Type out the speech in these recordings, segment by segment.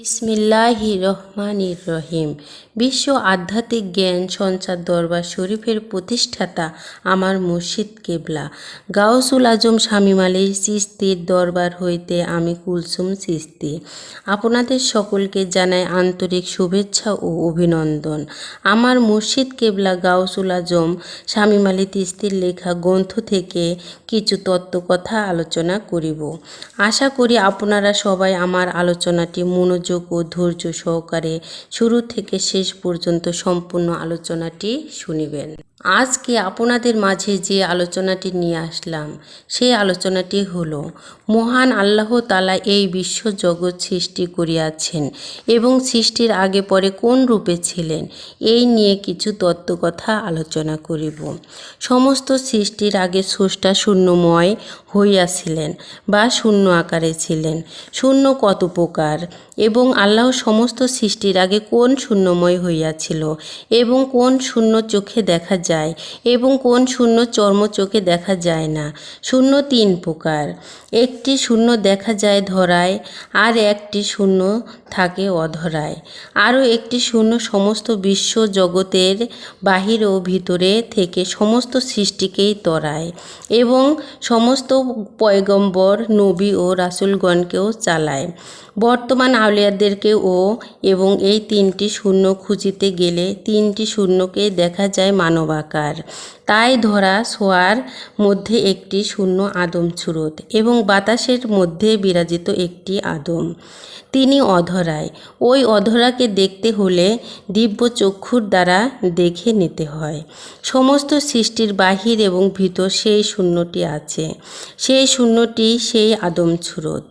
বিসমিল্লাহি রহমানির রহিম। বিশ্ব আধ্যাত্মিক জ্ঞান সঞ্চার দরবার শরীফের প্রতিষ্ঠাতা আমার মুর্শিদ কেবলা। গাউসুল আজম শামীম আলী চিস্তির দরবার হইতে আমি কুলসুম সিস্তি আপনাদের সকলকে জানাই আন্তরিক শুভেচ্ছা ও অভিনন্দন। আমার মুর্শিদ কেবলা গাউসুল আজম শামীম আলী তিস্তির লেখা গ্রন্থ থেকে কিছু তত্ত্বকথা আলোচনা করিব। আশা করি আপনারা সবাই আমার আলোচনাটি মনোযোগ ও ধৈর্য সহকারে শুরু থেকে শেষ পর্যন্ত সম্পূর্ণ আলোচনাটি শুনিবেন। আজকে আপনাদের মাঝে যে আলোচনাটি নিয়ে আসলাম, সেই আলোচনাটি হলো, মহান আল্লাহ তালা এই বিশ্ব জগৎ সৃষ্টি করিয়াছেন এবং সৃষ্টির আগে পরে কোন রূপে ছিলেন, এই নিয়ে কিছু তত্ত্বকথা আলোচনা করিব। সমস্ত সৃষ্টির আগে স্রষ্টা শূন্যময় হইয়াছিলেন বা শূন্য আকারে ছিলেন, শূন্য কত প্রকার এবং আল্লাহ সমস্ত সৃষ্টির আগে কোন শূন্যময় হইয়াছিল এবং কোন শূন্য চোখে দেখা যায় এবং কোন শূন্য চর্ম চোখে দেখা যায় না। শূন্য তিন প্রকার। একটি শূন্য দেখা যায় ধরায়, আর একটি শূন্য থাকে অধরায়। আরও একটি শূন্য সমস্ত বিশ্ব জগতের বাহির ও ভিতরে থেকে সমস্ত সৃষ্টিকেই তরায় এবং সমস্ত পয়গম্বর, নবী ও রাসুলগণকেও চালায়। বর্তমান আউলিয়াদেরকে ও এবং এই তিনটি শূন্য খুঁজিতে গেলে তিনটি শূন্যকে দেখা যায় মানবাকার তাই ধরা শোয়ার মধ্যে একটি শূন্য আদম ছুরত এবং বাতাসের মধ্যে বিরাজিত একটি আদম। তিনি অধরায়। ওই অধরাকে দেখতে হলে দিব্য চক্ষুর দ্বারা দেখে নিতে হয়। সমস্ত সৃষ্টির বাহির এবং ভিতর সেই শূন্যটি আছে। সেই শূন্যটি সেই আদম ছুরত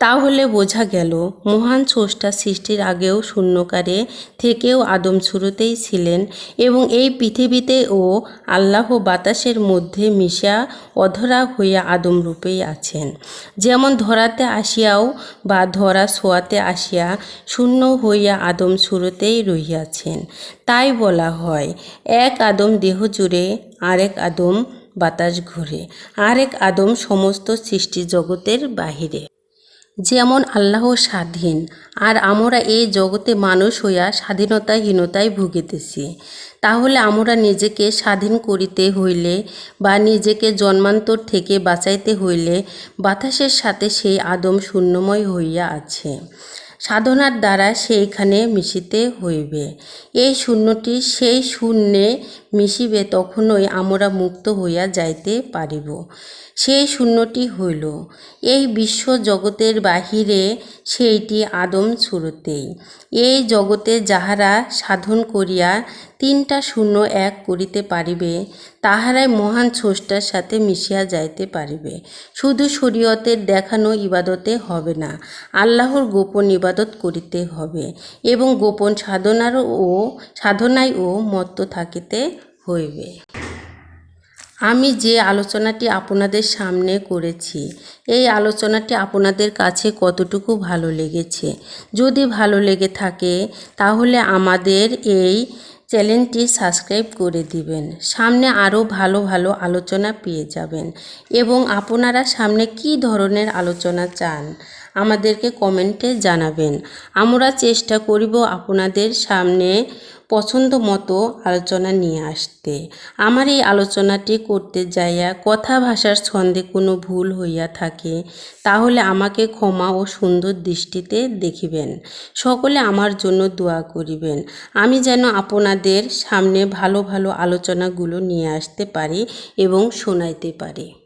তাহলে বোঝা গেল, মহান স্রষ্টা সৃষ্টির আগেও শূন্যকারে থেকেও আদম শুরুতেই ছিলেন এবং এই পৃথিবীতে ও আল্লাহ বাতাসের মধ্যে মিশা অধরা হইয়া আদম রূপেই আছেন। যেমন ধরাতে আসিয়াও বা ধরা শোয়াতে আসিয়া শূন্য হইয়া আদম শুরুতেই রহিয়াছেন। তাই বলা হয়, এক আদম দেহ জুড়ে আরেক আদম বাতাস ঘুরে, আরেক আদম সমস্ত সৃষ্টি জগতের বাহিরে। যেমন আল্লাহ স্বাধীন, আর আমরা এই জগতে মানুষ হইয়া স্বাধীনতাহীনতায় ভুগিতেছি। তাহলে আমরা নিজেকে স্বাধীন করিতে হইলে বা নিজেকে জন্মান্তর থেকে বাঁচাইতে হইলে বাতাসের সাথে সেই আদম শূন্যময় হইয়া আছে। সাধনার দ্বারা সেইখানে মিশিতে হইবে। এই শূন্যটি সেই শূন্যে মিশিবে তখনই আমরা মুক্ত হইয়া যাইতে পারিব। সেই শূন্যটি হইল। এই বিশ্ব জগতের বাহিরে সেইটি আদম শুরুতেই এই জগতে যাহারা সাধন করিয়া তিনটা শূন্য এক করিতে পারিবে, তাহারাই মহান স্রষ্টার সাথে মিশিয়া যাইতে পারিবে। শুধু শরীয়তের দেখানো ইবাদতে হবে না, আল্লাহর গোপন ইবাদত করিতে হবে এবং গোপন সাধনার ও সাধনায় ও মত্ত থাকিতে হইবে। আমি যে আলোচনাটি আপনাদের সামনে করেছি, এই আলোচনাটি আপনাদের কাছে কতটুকু ভালো লেগেছে? যদি ভালো লেগে থাকে, তাহলে আমাদের এই চ্যানেলটি সাবস্ক্রাইব করে দিবেন। সামনে আরও ভালো ভালো আলোচনা পেয়ে যাবেন। এবং আপনারা সামনে কি ধরনের আলোচনা চান, আমাদেরকে কমেন্টে জানাবেন। আমরা চেষ্টা করিব আপনাদের সামনে পছন্দ মতো আলোচনা নিয়ে আসতে। আমার এই আলোচনাটি করতে যাইয়া কথা ভাষার ছন্দে কোনো ভুল হইয়া থাকে, তাহলে আমাকে ক্ষমা ও সুন্দর দৃষ্টিতে দেখিবেন। সকলে আমার জন্য দোয়া করিবেন। আমি যেন আপনাদের সামনে ভালো ভালো আলোচনাগুলো নিয়ে আসতে পারি এবং শোনাইতে পারি।